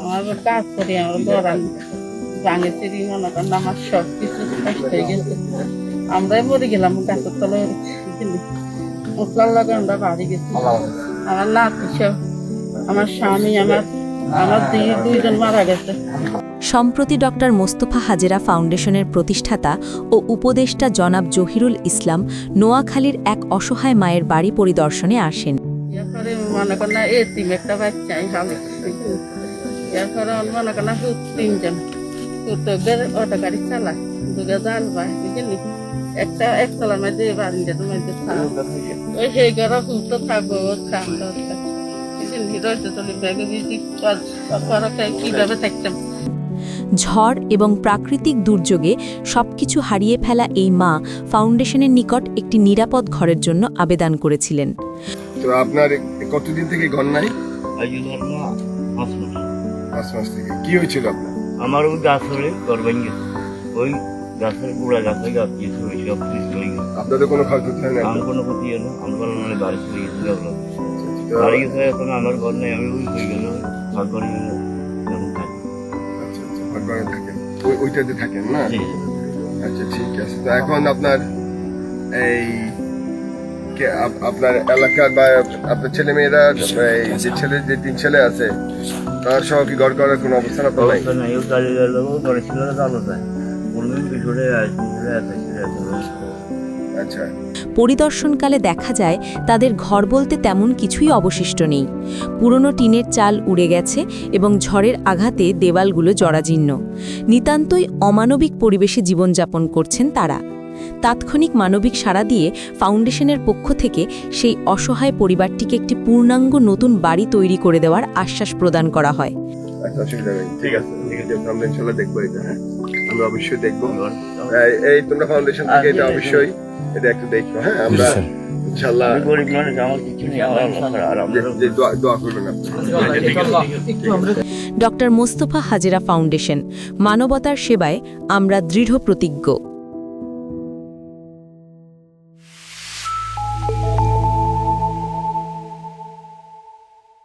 আমার কাজ করি আমার ভাঙে চিড়ি মনে করেন আমার সব কিছু নষ্ট হয়ে গেছে। আমরাই মরে গেলাম গাছের তলায় মশলার লাগে আমরা বাড়ি গেছি। আমার নাতি সব আমার স্বামী আমার আমার দুই দুইজন মারা গেছে। সম্প্রতি ডক্টর মোস্তফা হাজেরা ফাউন্ডেশনের প্রতিষ্ঠাতা ও উপদেষ্টা জনাব জহিরুল ইসলাম নোয়াখালীর এক অসহায় মায়ের বাড়ি পরিদর্শনে আসেন। মনে করেন একটা বাচ্চাই একটা একতলার মধ্যে বারিন্দার মধ্যে ওই সেই ঘরে থাকব দরকার রয়েছে ব্যাগে বিজি কীভাবে থাকতাম ঝড় এবং প্রাকৃতিক দুর্যোগে সবকিছু হারিয়ে ফেলা এই মা ফাউন্ডেশনের নিকট একটি নিরাপদ ঘরের জন্য আবেদন করেছিলেন। তো আপনার কতদিন থেকে ঘর নাই? পাঁচ মাস থেকে। কি হয়েছিল আপনার? আমার ওই গাছ হলে ঘর ওই গাছের গোড়া গাছে গাছ কিছু ওই সব কিছু চলে গেছে। আপনাদের কোনো ক্ষয়ক্ষতি হয় না? আমার কোনো ক্ষতি হলো আমার কোনো মানে বাড়ি চলে গেছে গেল বাড়ি গেছে এখন আমার ঘর নেই আমি ওই হয়ে গেল ঘরে গেল এখন আচ্ছা আচ্ছা থাকেন। ওই- ওইটাতে থাকেন না? আচ্ছা ঠিক আছে। তো এখন আপনার এই আপনার এলাকার বা আপনার ছেলে মেয়েরা যে ছেলে যে তিন ছেলে আছে তার সহ কি ঘর করার কোনো অবস্থান আপনার নাই? অবস্থা না আছে। আচ্ছা। পরিদর্শনকালে দেখা যায় তাদের ঘর বলতে তেমন কিছুই অবশিষ্ট নেই। পুরনো টিনের চাল উড়ে গেছে এবং ঝড়ের আঘাতে দেওয়ালগুলো জরাজীর্ণ। নিতান্তই অমানবিক পরিবেশে জীবনযাপন করছেন তারা। তাৎক্ষণিক মানবিক সাড়া দিয়ে ফাউন্ডেশনের পক্ষ থেকে সেই অসহায় পরিবারটিকে একটি পূর্ণাঙ্গ নতুন বাড়ি তৈরি করে দেওয়ার আশ্বাস প্রদান করা হয়। আচ্ছা ঠিক আছে আমরা ইনশাল্লাহ দেখব এটা হ্যাঁ? আমরা অবশ্যই দেখব। এই- এই তোমরা ফাউন্ডেশন থেকে এটা অবশ্যই এটা একটু দেখো হ্যাঁ? আমরা ইনশাল্লাহ গরিব মানুষ আমার কিছু নেই আমার আল্লাহ ছাড়া। আর যে- আমরা যে দোয়া- দোয়া করবেন ডক্টর মোস্তফা হাজেরা ফাউন্ডেশন মানবতার সেবায় আমরা দৃঢ় প্রতিজ্ঞ।